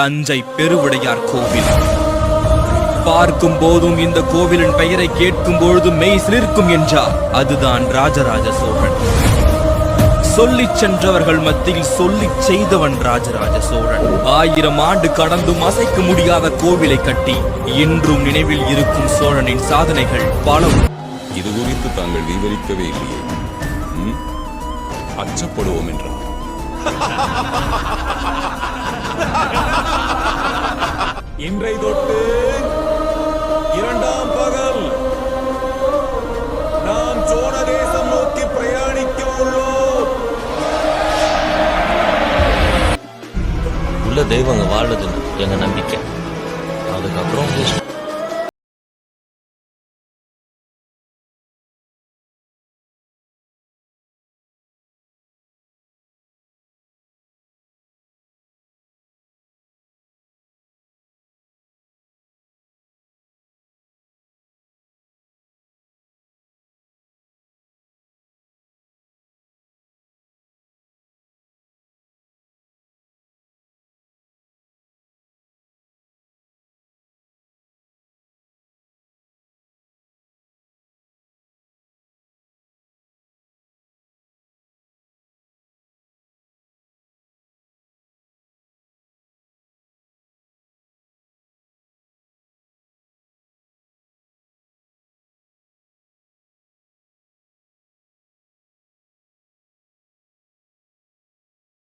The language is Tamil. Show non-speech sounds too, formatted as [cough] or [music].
தஞ்சை பெருவுடையார் கோவில். பார்க்கும் போதும் இந்த கோவிலின் பெயரை கேட்கும் பொழுது மெய் சிலிர்க்கும் என்றார். அதுதான் ராஜராஜ சோழன். சொல்லிச் சென்றவர்கள் மத்தியில் சொல்லிச் செய்தவன் ராஜராஜ சோழன். ஆயிரம் ஆண்டு கடந்தும் அசைக்க முடியாத கோவிலை கட்டி இன்றும் நினைவில் இருக்கும் சோழனின் சாதனைகள் பல இது குறித்து தாங்கள் விவரிக்கவே இல்லையே? அச்சப்படுவோம் என்றார். [laughs] இன்றை தொட்டு இரண்டாம் பகல் நாம் சோழ தேசம் நோக்கி பிரயாணிக்க உள்ளோம். உள்ள தெய்வங்க வாழுதுன்னு எங்க நம்பிக்கை. அதுக்கப்புறம்